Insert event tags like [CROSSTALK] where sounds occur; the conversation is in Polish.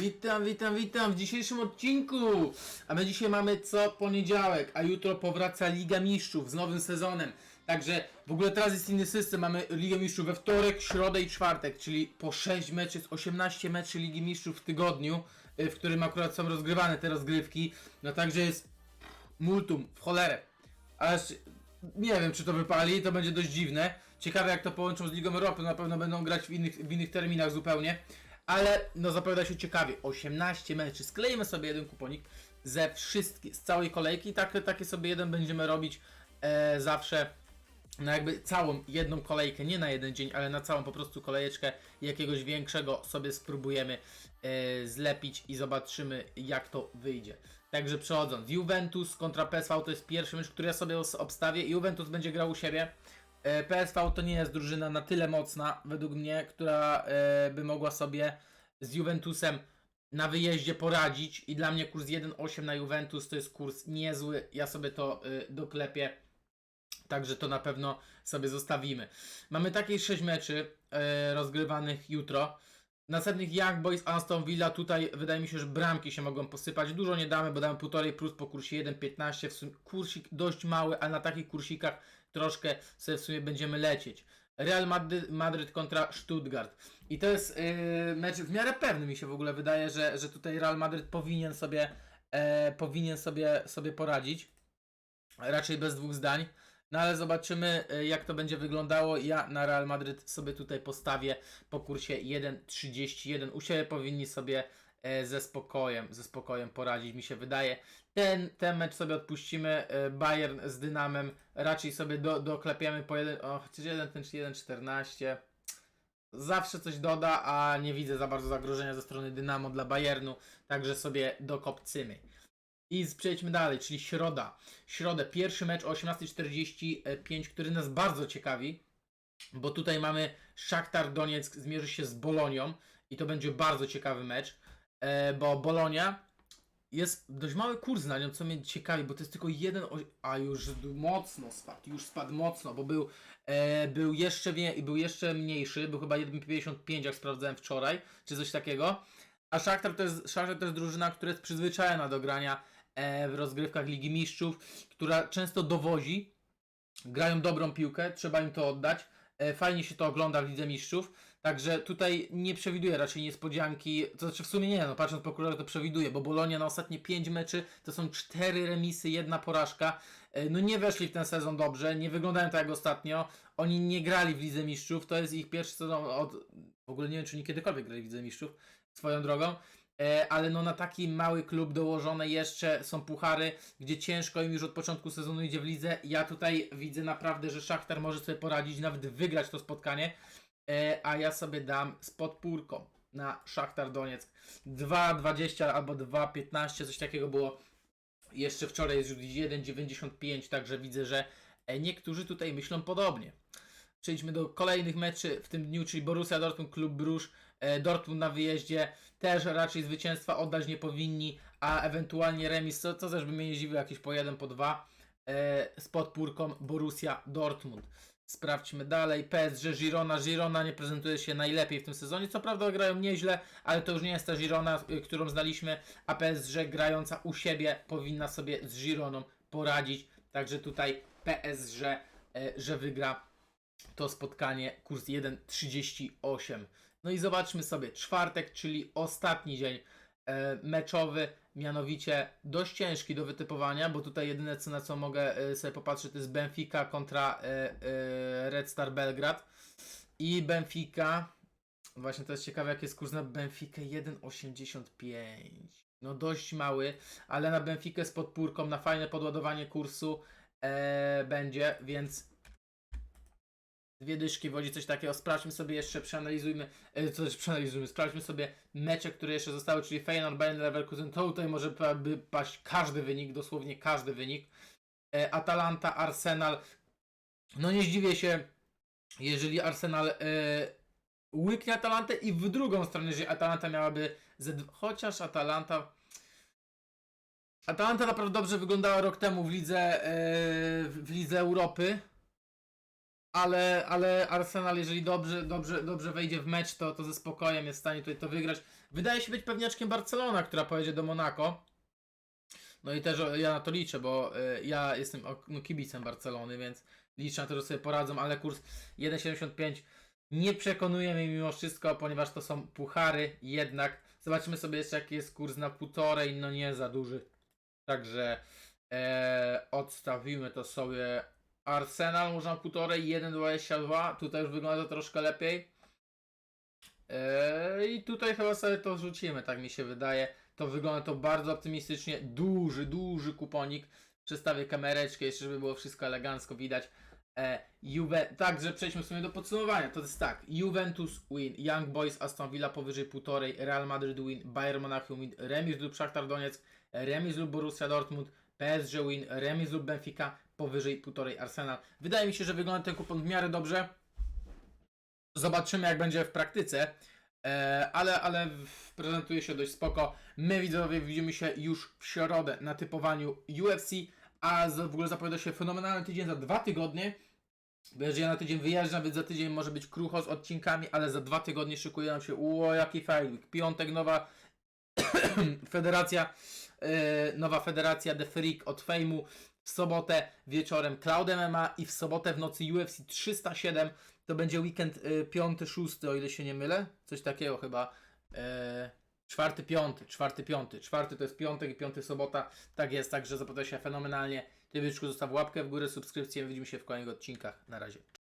Witam, witam, witam w dzisiejszym odcinku. A my dzisiaj mamy co poniedziałek, a jutro powraca Liga Mistrzów z nowym sezonem. Także w ogóle teraz jest inny system. Mamy Ligę Mistrzów we wtorek, środę i czwartek, czyli po 6 meczy, z 18 meczy Ligi Mistrzów w tygodniu, y, w którym akurat są rozgrywane te rozgrywki. No także jest multum, w cholerę. Aż nie wiem, czy to wypali, to będzie dość dziwne. Ciekawe, jak to połączą z Ligą Europy. Na pewno będą grać w innych, w innych terminach zupełnie. Ale no zapowiada się ciekawie. 18 meczy. Sklejmy sobie jeden kuponik ze wszystkich, z całej kolejki. Tak, sobie jeden będziemy robić e, zawsze. Na jakby całą jedną kolejkę, nie na jeden dzień, ale na całą po prostu kolejeczkę jakiegoś większego sobie spróbujemy e, zlepić i zobaczymy jak to wyjdzie. Także przechodząc, Juventus kontra PSV to jest pierwszy mecz, który ja sobie obstawię. Juventus będzie grał u siebie. E, PSV to nie jest drużyna na tyle mocna, według mnie, która e, by mogła sobie z Juventusem na wyjeździe poradzić. I dla mnie kurs 1,8 na Juventus to jest kurs niezły. Ja sobie to e, doklepię. Także to na pewno sobie zostawimy. Mamy takie 6 meczy e, rozgrywanych jutro. Następnych Young Boys, Aston Villa, tutaj wydaje mi się, że bramki się mogą posypać. Dużo nie damy, bo damy 1,5 plus po kursie 1,15. W sumie kursik dość mały, a na takich kursikach troszkę sobie w sumie będziemy lecieć. Real Madryt, Madryt kontra Stuttgart. I to jest yy, mecz w miarę pewny mi się w ogóle wydaje, że, że tutaj Real Madryt powinien sobie, e, powinien sobie, sobie poradzić. Raczej bez dwóch zdań. No ale zobaczymy e, jak to będzie wyglądało. Ja na Real Madryt sobie tutaj postawię po kursie 1.31. U siebie powinni sobie ze spokojem, ze spokojem poradzić mi się wydaje. Ten, ten mecz sobie odpuścimy. e, Bayern z Dynamem raczej sobie do, doklepiamy po jeden, o, chociaż jeden ten 1.14. Zawsze coś doda, a nie widzę za bardzo zagrożenia ze strony Dynamo dla Bayernu, także sobie dokopcymy. I przejdźmy dalej, czyli środa. Środę, pierwszy mecz o 18.45, który nas bardzo ciekawi, bo tutaj mamy Szaktar Donieck zmierzy się z Bolonią i to będzie bardzo ciekawy mecz, e, bo Bolonia jest dość mały kurs na nią, co mnie ciekawi, bo to jest tylko jeden, a już mocno spadł, już spadł mocno, bo był, e, był jeszcze był jeszcze mniejszy, był chyba 1,55 jak sprawdzałem wczoraj, czy coś takiego. A Szaktar to jest, Szaktar to jest drużyna, która jest przyzwyczajona do grania e, w rozgrywkach Ligi Mistrzów, która często dowozi, grają dobrą piłkę, trzeba im to oddać. E, Fajnie się to ogląda w Lidze Mistrzów, także tutaj nie przewiduję raczej niespodzianki, to znaczy w sumie nie, no patrząc po kolorze to przewiduję, bo Bolonia na ostatnie 5 meczy to są 4 remisy, jedna porażka. E, No nie weszli w ten sezon dobrze, nie wyglądają tak jak ostatnio, oni nie grali w Lidze Mistrzów, to jest ich pierwszy sezon od, w ogóle nie wiem czy oni kiedykolwiek grali w Lidze Mistrzów, swoją drogą. E, ale no na taki mały klub dołożone jeszcze są puchary, gdzie ciężko im już od początku sezonu idzie w lidze. Ja tutaj widzę naprawdę, że Szachtar może sobie poradzić, nawet wygrać to spotkanie, a ja sobie dam z podpórką na Szachtar Donieck 2,20 albo 2,15, coś takiego było jeszcze wczoraj jest już 1,95, także widzę, że e, niektórzy tutaj myślą podobnie. Przejdźmy do kolejnych meczy w tym dniu, czyli Borussia Dortmund, Klub Brusz. E, Dortmund na wyjeździe też raczej zwycięstwa oddać nie powinni, a ewentualnie remis, co, co też by mnie nie zdziwiło, jakieś po jeden, po dwa e, z podpórką Borussia Dortmund. Sprawdźmy dalej. PSG Girona. Girona nie prezentuje się najlepiej w tym sezonie. Co prawda grają nieźle, ale to już nie jest ta Girona, y, którą znaliśmy, a PSG grająca u siebie powinna sobie z Gironą poradzić. Także tutaj PSG, e, że wygra to spotkanie kurs 1,38. No i zobaczmy sobie czwartek, czyli ostatni dzień e, meczowy, mianowicie dość ciężki do wytypowania, bo tutaj jedyne co na co mogę e, sobie popatrzeć to jest Benfica kontra e, e, Red Star Belgrad. I Benfica właśnie to jest ciekawe jaki jest kurs na Benfica 1,85 no dość mały, ale na Benfica z podpórką na fajne podładowanie kursu e, będzie, więc dwie dyszki wodzi coś takiego. Sprawdźmy sobie jeszcze, przeanalizujmy, e, co też przeanalizujmy, sprawdźmy sobie mecze, które jeszcze zostały, czyli Feyenoord, Bayern Leverkusen. To tutaj może by paść każdy wynik, dosłownie każdy wynik. E, Atalanta, Arsenal. No nie zdziwię się, jeżeli Arsenal e, łyknie Atalantę i w drugą stronę, jeżeli Atalanta miałaby dw- chociaż Atalanta Atalanta naprawdę dobrze wyglądała rok temu w lidze, w lidze Europy. Ale, ale Arsenal, jeżeli dobrze, dobrze, dobrze wejdzie w mecz, to, to ze spokojem jest w stanie tutaj to wygrać. Wydaje się być pewniaczkiem Barcelona, która pojedzie do Monako. No i też ja na to liczę, bo y, ja jestem no, kibicem Barcelony, więc liczę na to, że sobie poradzą, ale kurs 1,75 nie przekonuje mnie mimo wszystko, ponieważ to są puchary jednak. Zobaczymy sobie jeszcze jaki jest kurs na półtorej, no nie za duży. Także e, odstawimy to sobie. Arsenal można półtorej, 1,22. Tutaj już wygląda to troszkę lepiej. E, I tutaj chyba sobie to rzucimy, tak mi się wydaje. To wygląda to bardzo optymistycznie. Duży, duży kuponik. Przestawię kamereczkę jeszcze, żeby było wszystko elegancko widać. E, Juve... Także przejdźmy w sumie do podsumowania. To jest tak. Juventus win, Young Boys, Aston Villa powyżej półtorej, Real Madrid win, Bayern Monachium win, remis lub Shakhtar Donetsk, remis lub Borussia Dortmund, PSG win, remis lub Benfica powyżej półtorej Arsenal. Wydaje mi się, że wygląda ten kupon w miarę dobrze. Zobaczymy jak będzie w praktyce. E, ale, ale prezentuje się dość spoko. My widzowie widzimy się już w środę na typowaniu UFC, a w ogóle zapowiada się fenomenalny tydzień za dwa tygodnie. Jeżeli ja na tydzień wyjeżdżam, więc za tydzień może być krucho z odcinkami, ale za dwa tygodnie szykuje nam się, ło jaki fight Piątek nowa [COUGHS] federacja, e, nowa federacja The Freak od Fejmu. W sobotę wieczorem Cloud MMA i w sobotę w nocy UFC 307. To będzie weekend y, piąty, szósty, o ile się nie mylę. Coś takiego chyba. E, czwarty, piąty, czwarty, piąty. Czwarty to jest piątek i piąty sobota. Tak jest, także zapowiada się fenomenalnie. Ty byczku zostaw łapkę w górę, subskrypcję. Widzimy się w kolejnych odcinkach. Na razie.